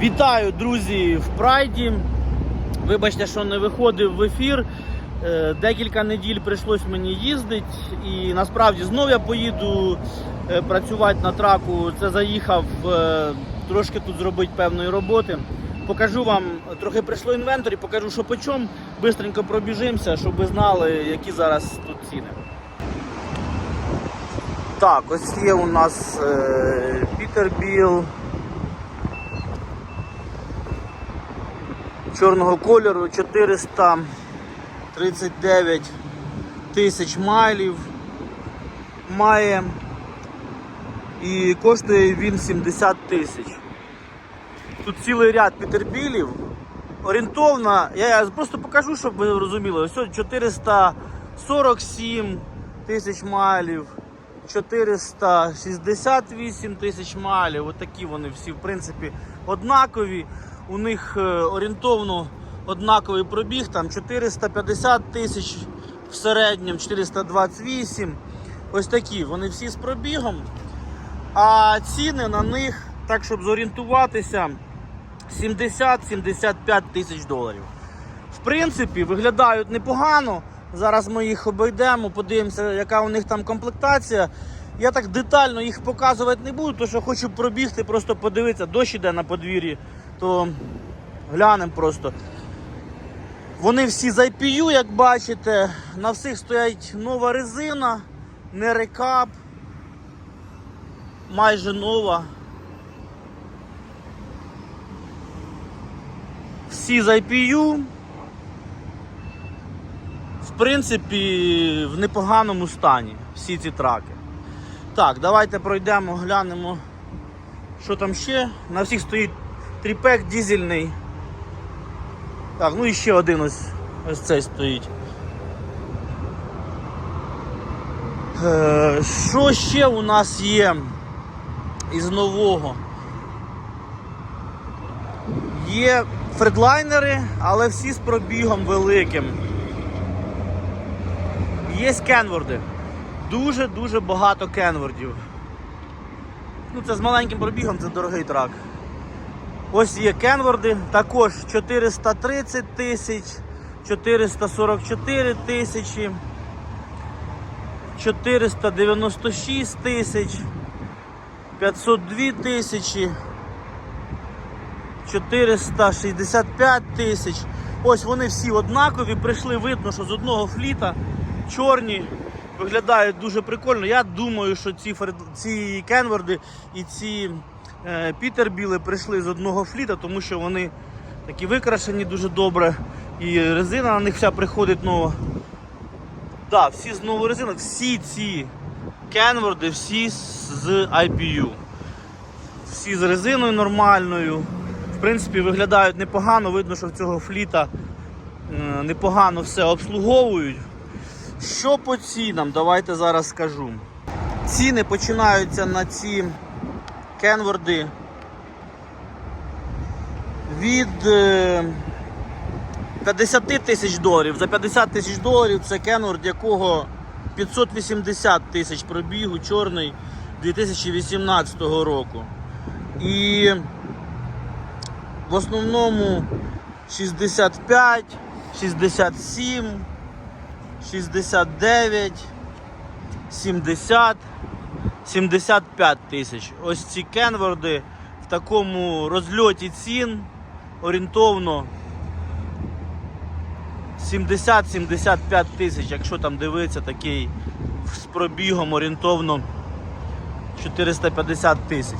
Вітаю, друзі, в Прайді. Вибачте, що не виходив в ефір. Е, Декілька неділь прийшлось мені їздити, і насправді знов я поїду е, працювати на траку. Це заїхав е, трошки тут зробити певної роботи. Покажу вам, трохи прийшло інвентарі, покажу, що по чому. Бистренько пробіжимося, щоб ви знали, які зараз тут ціни. Так, ось є у нас Пітербіл. Чорного кольору 439 тисяч майлів має і коштує він 70 тисяч. Тут цілий ряд пітербілів. Орієнтовно, я, просто покажу, щоб ви розуміли. Ось 447 тисяч майлів, 468 тисяч майлів. Отакі вони всі, в принципі, однакові. У них е, орієнтовно однаковий пробіг, там 450 тисяч в середньому, 428. Ось такі. Вони всі з пробігом. А ціни на них, так щоб зорієнтуватися, 70-75 тисяч доларів. В принципі, виглядають непогано. Зараз ми їх обійдемо, подивимося, яка у них там комплектація. Я так детально їх показувати не буду, тому що хочу пробігти, просто подивитися, дощ іде на подвір'ї, то глянемо просто. Вони всі з IPU, як бачите, на всіх стоять нова резина, не рекап, майже нова. Всі з IPU. В принципі, в непоганому стані всі ці траки. Так, давайте пройдемо, глянемо, що там ще. На всіх стоїть тріпек дізельний. Так, ну і ще один ось, ось цей стоїть. Е, що ще у нас є із нового? Є фредлайнери, але всі з пробігом великим. Є кенворди. Дуже-дуже багато кенвордів. Ну, це з маленьким пробігом, це дорогий трак. Ось є кенворди, також 430 тисяч, 444 тисячі, 496 тисяч, 502 тисячі, 465 тисяч. Ось вони всі однакові, прийшли, видно, що з одного фліта чорні. Виглядають дуже прикольно. Я думаю, що ці ці кенворди і ці пітербіли прийшли з одного фліта, тому що вони такі викрашені дуже добре. І резина на них вся приходить нова. Так, всі з новою резиною, всі ці кенворди, всі з IPU. Всі з резиною нормальною. В принципі, виглядають непогано, видно, що в цього фліта е, непогано все обслуговують. Що по цінам? Давайте зараз скажу. Ціни починаються на ці кенворди від е, 50 тисяч доларів. За 50 тисяч доларів це кенворд, якого 580 тисяч пробігу, чорний 2018 року. І в основному 65, 67. 69, 70, 75 тисяч. Ось ці кенворди в такому розльоті цін орієнтовно 70-75 тисяч, якщо там дивитися такий з пробігом орієнтовно 450 тисяч.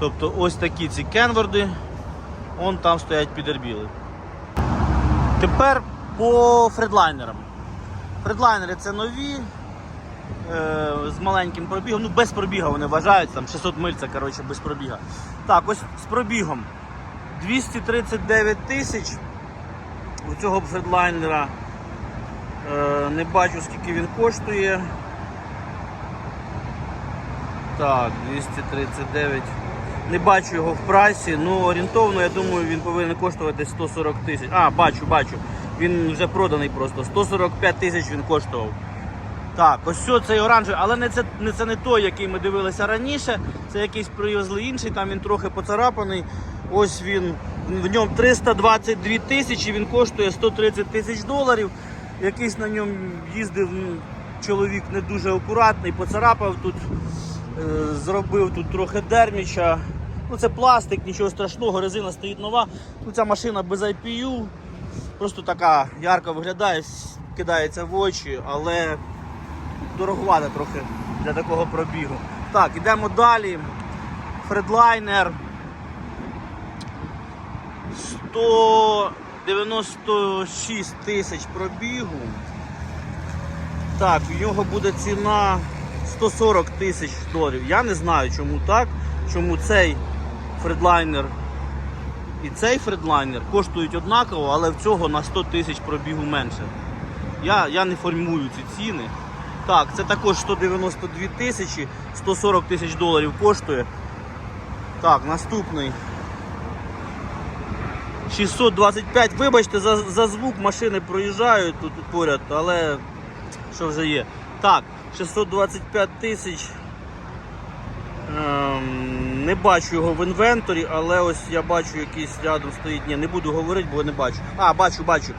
Тобто ось такі ці кенворди, вон там стоять підербіли. Тепер по фредлайнерам. Фредлайнери це нові, з маленьким пробігом, ну без пробіга вони вважаються, там 600 миль це коротше, без пробіга. Так, ось з пробігом 239 тисяч у цього фредлайнера. Е, не бачу скільки він коштує. Так, 239. Не бачу його в прайсі, ну орієнтовно, я думаю, він повинен коштувати 140 тисяч. А, бачу, бачу. Він вже проданий просто. 145 тисяч він коштував. Так, ось цей оранжевий, але не це, не це не той, який ми дивилися раніше. Це якийсь привезли інший, там він трохи поцарапаний. Ось він, в ньому 322 тисячі, він коштує 130 тисяч доларів. Якийсь на ньому їздив ну, чоловік не дуже акуратний, поцарапав тут, е, зробив тут трохи дерміча. Ну це пластик, нічого страшного, резина стоїть нова. Ну, ця машина без IPU, просто така ярко виглядає, кидається в очі, але дороговато трохи для такого пробігу. Так, ідемо далі. Фредлайнер 196 тисяч пробігу. Так, в нього буде ціна 140 тисяч доларів. Я не знаю, чому так, чому цей фредлайнер і цей фредлайнер коштують однаково, але в цього на 100 тисяч пробігу менше. Я, я не формую ці ціни. Так, це також 192 тисячі, 140 тисяч доларів коштує. Так, наступний. 625. Вибачте, за, за звук машини проїжджають тут поряд, але що вже є. Так, 625 тисяч. Ем, не бачу його в інвенторі, але ось я бачу якийсь рядом стоїть. Ні, не буду говорити, бо не бачу. А, бачу, бачу.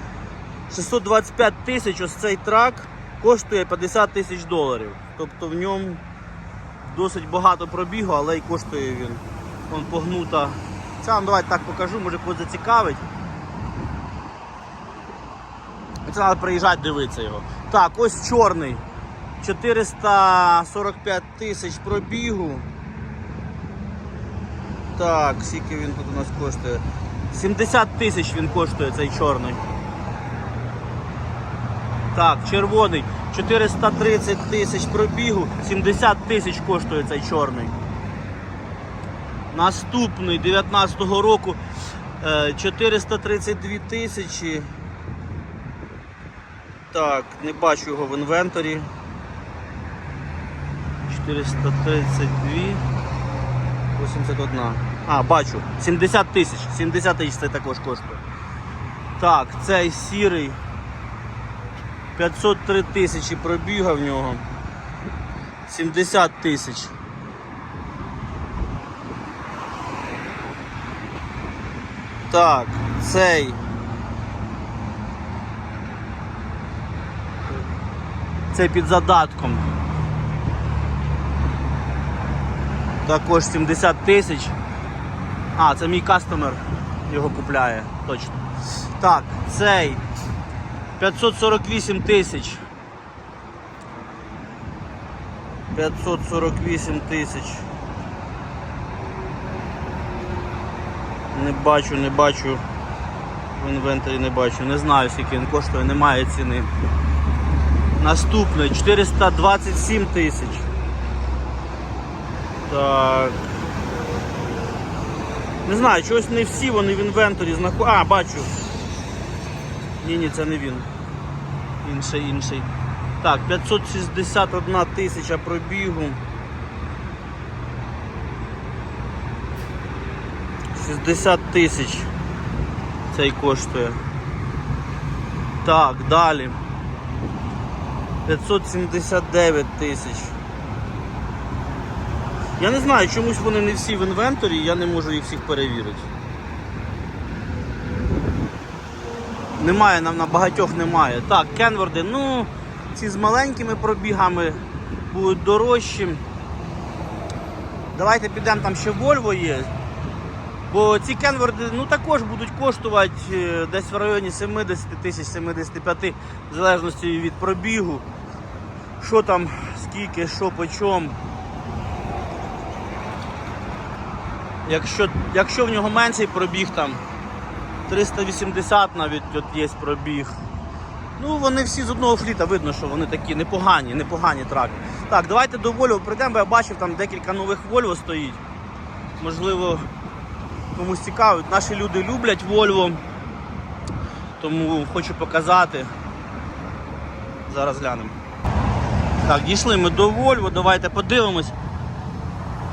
625 тисяч ось цей трак коштує 50 тисяч доларів. Тобто в ньому досить багато пробігу, але й коштує він. Вон погнута. Це вам давайте так покажу, може когось зацікавить. Це треба приїжджати дивитися його. Так, ось чорний. 445 тисяч пробігу. Так, скільки він тут у нас коштує? 70 тисяч він коштує цей чорний. Так, червоний 430 тисяч пробігу, 70 тисяч коштує цей чорний. Наступний 19-го року е, 432 тисячі. Так, не бачу його в інвенторі. 432. 81. А, бачу. 70 тисяч. 70 тисяч це також коштує. Так, цей сірий. 503 тисячі пробіга в нього. 70 тисяч. Так, цей. Цей під задатком. Також 70 тисяч. А, це мій кастомер його купляє, точно. Так, цей 548 тисяч. 548 тисяч. Не бачу, не бачу. В інвентарі не бачу. Не знаю, скільки він коштує, немає ціни. Наступний 427 тисяч. Так. Не знаю, чогось не всі вони в інвенторі знаходяться. А, бачу. Ні, ні, це не він. Інший, інший. Так, 561 тисяча пробігу. 60 тисяч цей коштує. Так, далі. 579 тисяч. Я не знаю, чомусь вони не всі в інвенторі, я не можу їх всіх перевірити. Немає, нам на багатьох немає. Так, кенворди, ну, ці з маленькими пробігами будуть дорожчі. Давайте підемо, там ще Volvo є. Бо ці кенворди ну, також будуть коштувати е, десь в районі 70 тисяч 75 в залежності від пробігу. Що там, скільки, що по чому. Якщо, якщо в нього менший пробіг там 380 навіть от є пробіг. Ну вони всі з одного фліта, видно, що вони такі непогані, непогані траки. Так, давайте до Volvo прийдемо, бо я бачив, там декілька нових Volvo стоїть. Можливо, комусь цікаво. Наші люди люблять Volvo, тому хочу показати. Зараз глянемо. Так, дійшли ми до Volvo, давайте подивимось.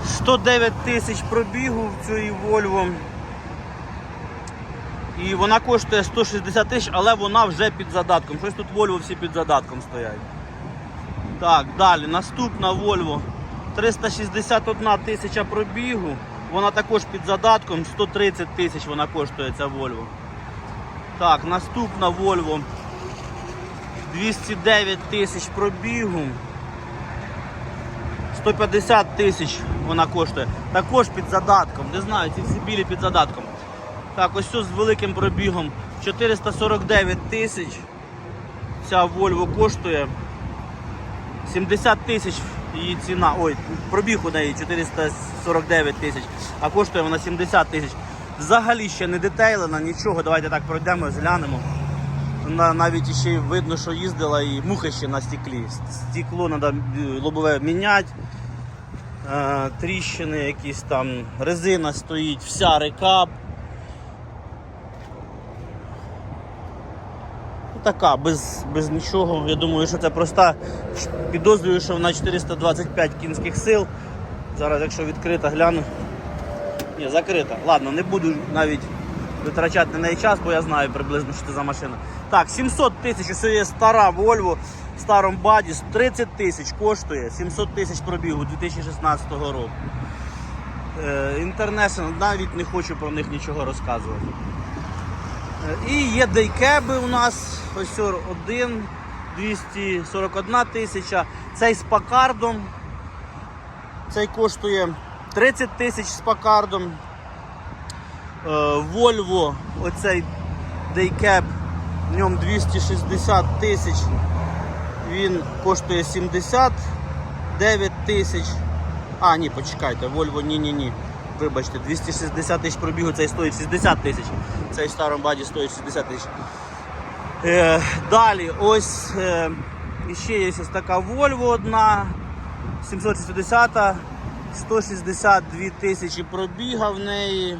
109 тисяч пробігу в цій Volvo. І вона коштує 160 тисяч, але вона вже під задатком. Щось тут Volvo всі під задатком стоять. Так, далі. Наступна Volvo 361 тисяча пробігу. Вона також під задатком 130 тисяч вона коштує ця Volvo. Так, наступна Volvo 209 тисяч пробігу. 150 тисяч вона коштує. Також під задатком. Не знаю, ці всі білі під задатком. Так, ось цю з великим пробігом 449 тисяч. Ця Volvo коштує 70 тисяч її ціна. Ой, пробіг у неї 449 тисяч, а коштує вона 70 тисяч. Взагалі ще не детейлена, нічого. Давайте так пройдемо, зглянемо. На, навіть ще видно, що їздила і мухи ще на стеклі. Стекло треба лобове міняти. Е, тріщини якісь там, резина стоїть, вся рекап. Така, без, без нічого. Я думаю, що це проста. Підозрюю, що вона 425 кінських сил. Зараз, якщо відкрита, гляну. Ні, закрита. Ладно, не буду навіть витрачати на неї час, бо я знаю приблизно, що це за машина. Так, 700 тисяч, ось є стара Volvo в старому баді, 30 тисяч коштує, 700 тисяч пробігу 2016 року. International, навіть не хочу про них нічого розказувати. Е, І є дейкеби у нас, ось один, 241 тисяча. Цей з пакардом. Цей коштує 30 тисяч з пакардом. Е, Volvo, оцей дейкеп, в ньому 260 тисяч. Він коштує 79 тисяч. А, ні, почекайте, Volvo, ні-ні-ні. Вибачте, 260 тисяч пробігу, цей стоїть 60 тисяч. Цей в старому баді стоїть 60 тисяч. Е, далі, ось е, ще є ось така Volvo одна. 760, 162 тисячі пробіга в неї.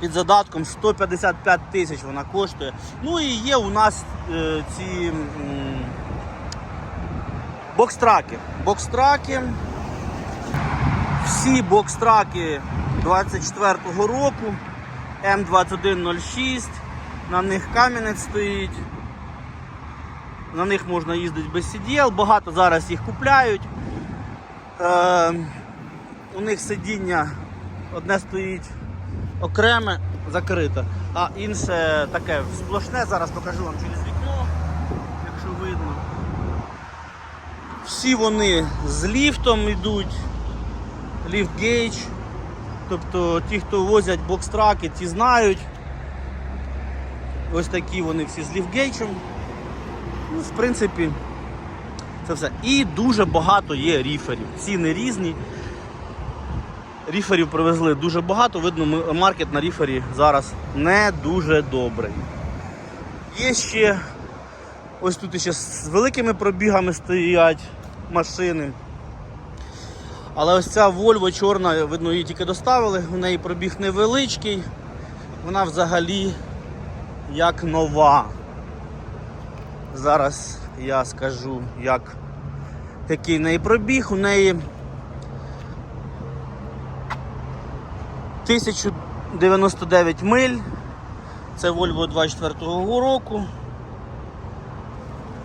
Під задатком 155 тисяч вона коштує. Ну і є у нас е, ці бокстраки. Бокстраки. Всі бокстраки 24-го року. М2106. На них камінець стоїть. На них можна їздити без CDL, багато зараз їх купляють. Е, у них сидіння одне стоїть окреме, закрите, а інше таке сплошне. Зараз покажу вам через вікно, якщо видно. Всі вони з ліфтом йдуть, ліфт гейдж. Тобто ті, хто возять бокстраки, ті знають. Ось такі вони всі з ліфтгейджем. Ну, в принципі, це все. І дуже багато є ріферів. Ціни різні. Ріферів привезли дуже багато. Видно, маркет на ріфері зараз не дуже добрий. Є ще ось тут ще з великими пробігами стоять машини. Але ось ця Volvo чорна, видно, її тільки доставили, у неї пробіг невеличкий, вона взагалі як нова. Зараз я скажу, як, який в неї пробіг. У неї 1099 миль. Це Volvo 24-го року.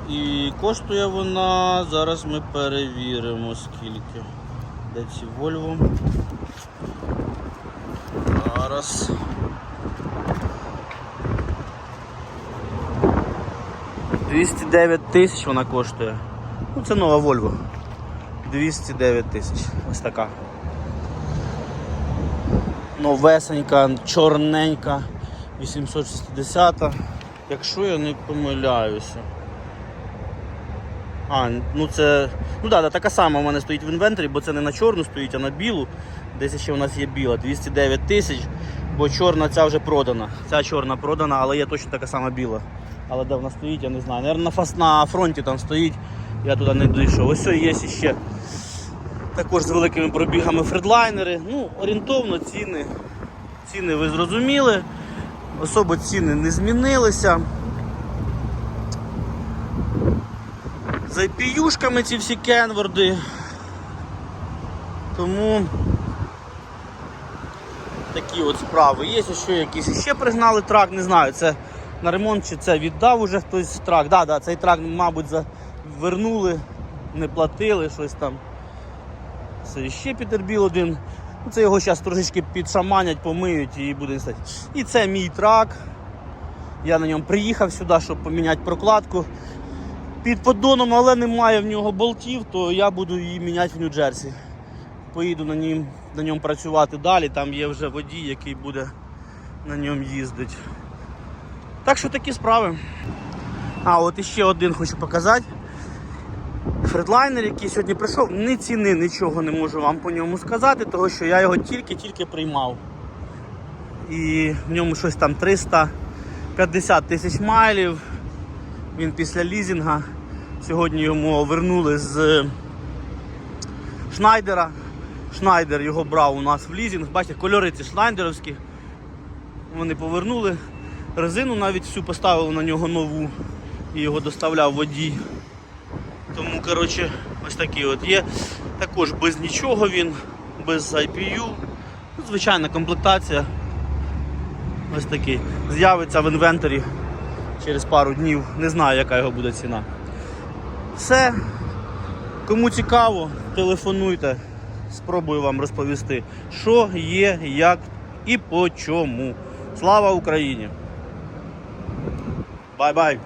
І коштує вона, зараз ми перевіримо скільки. Де ці Volvo? Зараз. Дев'ять тисяч вона коштує. Ну це нова Volvo. 209 тисяч. Ось така. Новесенька, чорненька, 860. Якщо я не помиляюся. А, ну це. Ну так, да, така сама у мене стоїть в інвентарі, бо це не на чорну стоїть, а на білу. Десь ще у нас є біла. 209 тисяч, бо чорна ця вже продана. Ця чорна продана, але є точно така сама біла. Але де вона стоїть, я не знаю. Наверно, на, фас... на фронті там стоїть, я туди не дійшов. Ось є ще також з великими пробігами фредлайнери. Ну, орієнтовно ціни. Ціни ви зрозуміли. Особо ціни не змінилися. З IPU-шками ці всі кенворди. Тому такі от справи. Є ще якісь ще пригнали трак, не знаю, це на ремонт чи це віддав уже хтось трак. Да, да, цей трак, мабуть, за... вернули, не платили щось там. Це ще Пітербіл один. Ну, Це його зараз трошечки підшаманять, помиють і буде стати. І це мій трак. Я на ньому приїхав сюди, щоб поміняти прокладку. Під поддоном, але немає в нього болтів, то я буду її міняти в Нью-Джерсі. Поїду на ньому, на ньому працювати далі. Там є вже водій, який буде на ньому їздити. Так що такі справи. А, от іще один хочу показати. Фредлайнер, який сьогодні прийшов, ні ціни, нічого не можу вам по ньому сказати, тому що я його тільки-тільки приймав. І в ньому щось там 350 тисяч майлів. Він після лізінга. Сьогодні йому вернули з Шнайдера. Шнайдер його брав у нас в лізінг. Бачите, кольори ці шнайдеровські. Вони повернули. Резину навіть всю поставили на нього нову і його доставляв водій. Тому, коротше, ось такий от є. Також без нічого він, без IPU. Звичайна комплектація. Ось такий. З'явиться в інвентарі через пару днів. Не знаю, яка його буде ціна. Все. Кому цікаво, телефонуйте. Спробую вам розповісти, що є, як і по чому. Слава Україні! Бай-бай!